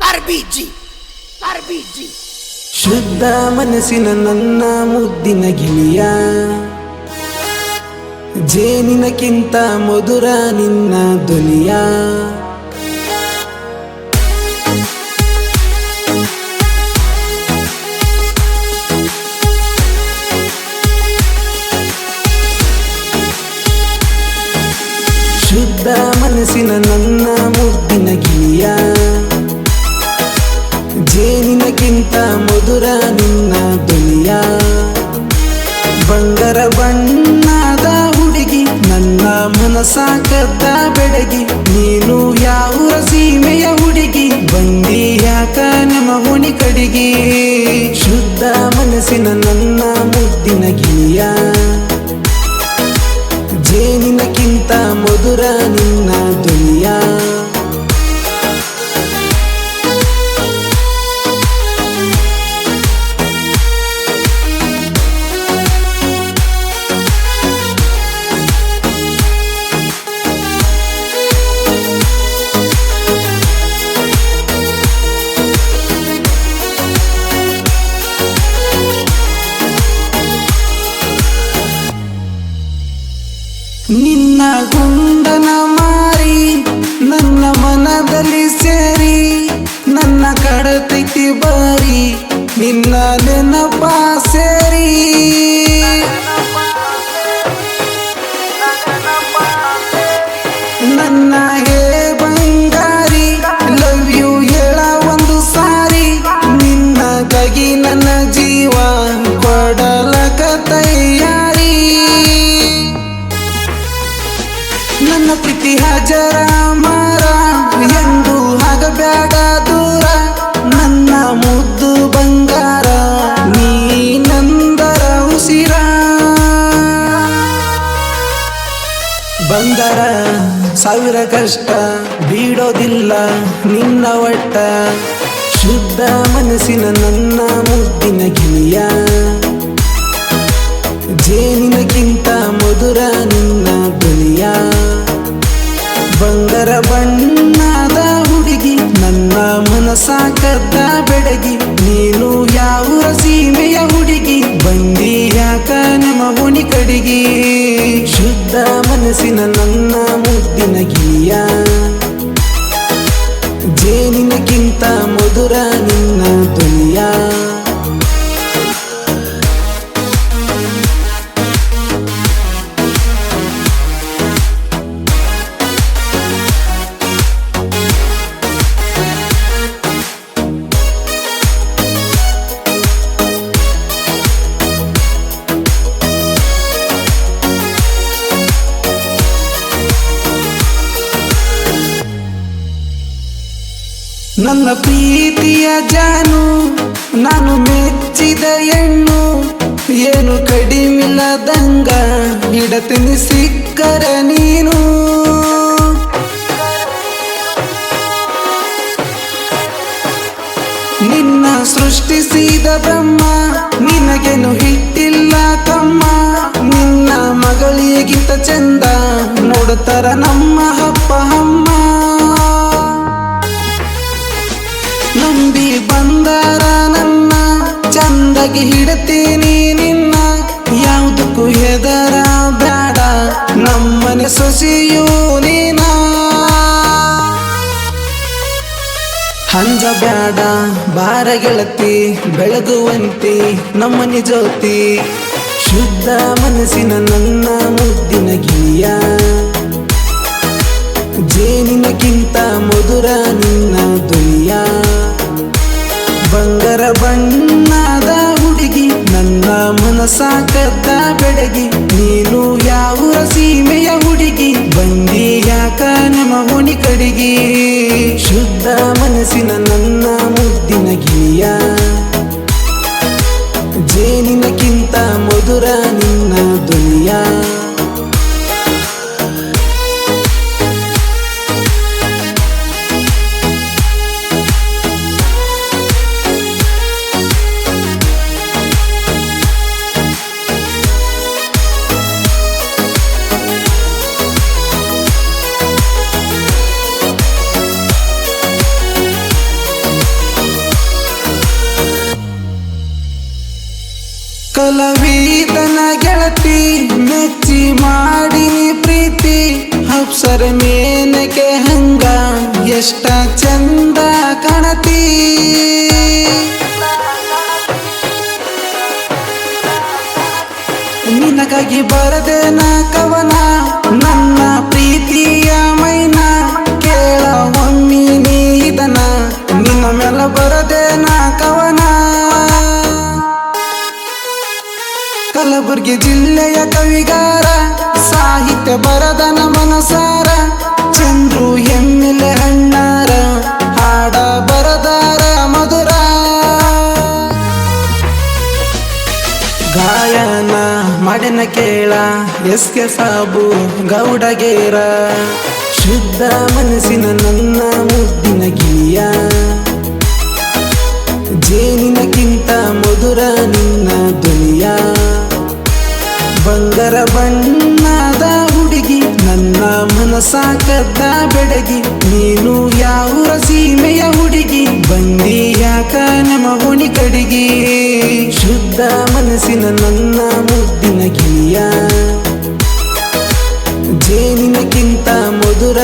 ಅರ್ಬಿಜಿ ಅರ್ಬಿಜಿ ಶುದ್ಧ ಮನಸ್ಸಿನ ನನ್ನ ಮುದ್ದಿನ ಗಿಳಿಯ. ಜೇನಿನಕ್ಕಿಂತ ಮಧುರ ನಿನ್ನ ಧ್ವನಿಯ ಕದ್ದ ಬೆಡಗಿ ನೀನು ಯಾವ ಸೀಮೆಯ ಹುಡುಗಿ? ಬಂದಿ ಯಾಕ ನಮ್ಮ ಹುಣಿ ಕಡಿಗಿ? ಶುದ್ಧ ಮನಸ್ಸಿನ ನನ್ನ ಮುದ್ದಿನ ಗಿಳಿಯ. ಜೇನಿನಕ್ಕಿಂತ ಮಧುರ ನಿನ್ನ ನಿನ್ನ ಗುಂಡನ ಮಾರಿ ನನ್ನ ಮನದಲ್ಲಿ ಸೇರಿ ನನ್ನ ಕಡತೈತಿ ಬಾರಿ ನಿನ್ನ ನೆನಪ ಸೇರಿ. ಬಂದರ ಸಾವಿರ ಕಷ್ಟ ಬೀಡೋದಿಲ್ಲ ನಿನ್ನ ಒಟ್ಟ. ಶುದ್ಧ ಮನಸ್ಸಿನ ನನ್ನ ಮುದ್ದಿನ ಗಿಳಿಯ. ಜೇನಿನಕ್ಕಿಂತ ಮಧುರ ನಿನ್ನ ಬಳಿಯ ಬಂಗಾರ ಬಣ್ಣದ ಹುಡುಗಿ, ನನ್ನ ಮನಸ ಕದ್ದ ಬೆಡಗಿ, ನೀನು ಯಾವ ಸೀಮೆಯ ಯಾಕ ನಮ್ಮ ಹುಣಿ ಕಡಿಗೆ. ಶುದ್ಧ ಮನಸ್ಸಿನ ನನ್ನ ಮುದ್ದಿನ ಗಿಳಿಯ. ಜೇನಿನಕ್ಕಿಂತ ನನ್ನ ಪ್ರೀತಿಯ ಜಾನು, ನಾನು ಮೆಚ್ಚಿದ ಹೆಣ್ಣು, ಏನು ಕಡಿಮಿಲ್ಲದಂಗ ಹಿಡತೀನಿ ಸಿಕ್ಕರ ನೀನು. ನಿನ್ನ ಸೃಷ್ಟಿಸಿದ ಬ್ರಹ್ಮ, ನಿನಗೇನು ಹಿಟ್ಟಿಲ್ಲ ತಮ್ಮ. ನಿನ್ನ ಮಗಳಿಗಿಂತ ಚಂದ ನೋಡುತ್ತಾರ ನಮ್ಮ ಹಪ್ಪ ಅಮ್ಮ. ಚಂದಗಿ ಹಿಡತೀನಿ ನಿನ್ನ. ಯಾವುದಕ್ಕೂ ಹೆದರ ಬೇಡ ನಮ್ಮನೆ ಸೊಸೆಯೂ ನೀನ. ಹಂಜ ಬೇಡ ಬಾರ ಗೆಳತಿ, ಬೆಳಗುವಂತಿ ನಮ್ಮನೆ ಜ್ಯೋತಿ ಶುದ್ಧ ಮನಸ್ಸಿನ ನನ್ನ ಮುದ್ದಿನ ಗಿಳಿಯ. ಜೇನಿನಕ್ಕಿಂತ ಮಧುರ ನಿನ್ನ ದುನಿಯ ಬಂಗಾರ ನನ್ನ ಕದ್ದ ಬೆಡಗಿ, ನೀನು ಯಾವ ಸೀಮೆಯ ಹುಡುಗಿ? ಬಂದಿ ಯಾಕ ನಮ್ಮ ಹುಣಿ ಕಡೆಗೆ? ಶುದ್ಧ ಮನಸ್ಸಿನ ನನ್ನ ಮುದ್ದಿನ ಗಿಳಿಯ ಜೇನಿನಕ್ಕಿಂತ ಒಲವೀತನ ಗೆಳತಿ ಮೆಚ್ಚಿ ಮಾಡಿ ಪ್ರೀತಿ, ಅಪ್ಸರ ಮೇನಕೆ ಹಂಗ ಎಷ್ಟ ಚಂದ ಕಾಣತಿ. ನಿನಗಾಗಿ ಬರದೇನ ಕವನ, ನನ್ನ ಪ್ರೀತಿಯ ಮೈನ, ಕೇಳ ಒಮ್ಮಿ ನೀ ಇದನ, ನಿನ್ನ ಮೇಲೆ ಬರದೇನ ಕವನ. ಕಲಬುರಗಿ ಜಿಲ್ಲೆಯ ಕವಿಗಾರ, ಸಾಹಿತ್ಯ ಬರದನ ಮನಸಾರ, ಚಂದ್ರು ಎಮ್ಮಿಲೆ ಅಣ್ಣಾರ, ಹಾಡ ಬರದಾರ ಮಧುರ. ಗಾಯನ ಮಾಡಿನ ಕೇಳ ಎಸ್ ಕೆ ಸಾಬು ಗೌಡಗೇರ, ಶುದ್ಧ ಮನಸ್ಸಿನ ನನ್ನ ಸಾಕದ್ದ ಬೆಡಗಿ, ನೀನು ಯಾವೂರ ಸೀಮೆಯ ಹುಡುಗಿ? ಬಂದಿ ಯಾಕ ನಮ್ಮ ಹುಣಿ ಕಡಿಗೆ? ಶುದ್ಧ ಮನಸ್ಸಿನ ನನ್ನ ಮುದ್ದಿನ ಗಿಳಿಯ. ಜೇನಿನಕ್ಕಿಂತ ಮಧುರ